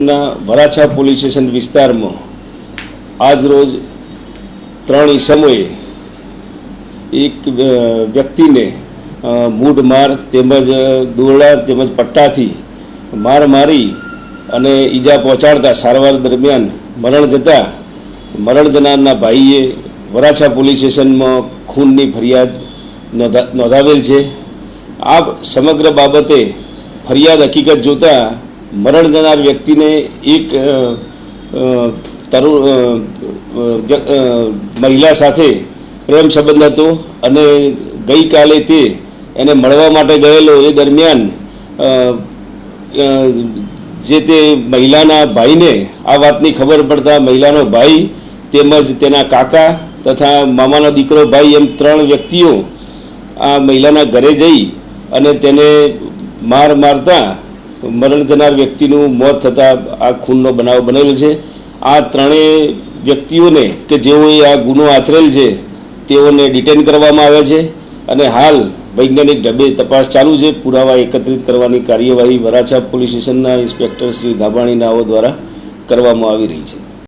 ના Varachha police station વિસ્તારમાં આજ રોજ ત્રણ ઈસમોએ એક વ્યક્તિને મૂઢ માર તેમજ દોરડા તેમજ પટ્ટાથી માર મારી અને ઈજા પહોંચાડતા સારવાર દરમિયાન મરણ જતા મરણ જનારના ભાઈએ વરાછા પોલીસ સ્ટેશનમાં ખૂનની ફરિયાદ નોંધા, નોંધાવેલ છે. આ સમગ્ર બાબતે ફરિયાદ હકીકત જોતા મરણ જનાર વ્યક્તિને એક અ, અ, તરુ અ, અ, વ્ય- અ, મહિલા સાથે પ્રેમ સંબંધ હતો અને ગઈકાલે તે એને મળવા માટે ગયેલો એ દરમિયાન જે તે મહિલાના ભાઈને આ વાતની ખબર પડતા મહિલાનો ભાઈ તેમજ તેના કાકા તથા મામાનો દીકરો ભાઈ એમ ત્રણ વ્યક્તિઓ આ મહિલાના ઘરે જઈ અને તેને માર મારતા મરણ જનાર વ્યક્તિનું મોત થતાં આ ખૂનનો બનાવ બનેલો છે. આ ત્રણેય વ્યક્તિઓને કે જેઓએ આ ગુનો આચરેલ છે, તેઓને ડિટેન કરવામાં આવ્યા છે અને હાલ વૈજ્ઞાનિક ઢબે તપાસ ચાલુ છે. પુરાવા એકત્રિત કરવાની કાર્યવાહી વરાછા પોલીસ સ્ટેશનના ઇન્સ્પેક્ટર શ્રી ગાભાણી નાઓ દ્વારા કરવામાં આવી રહી છે.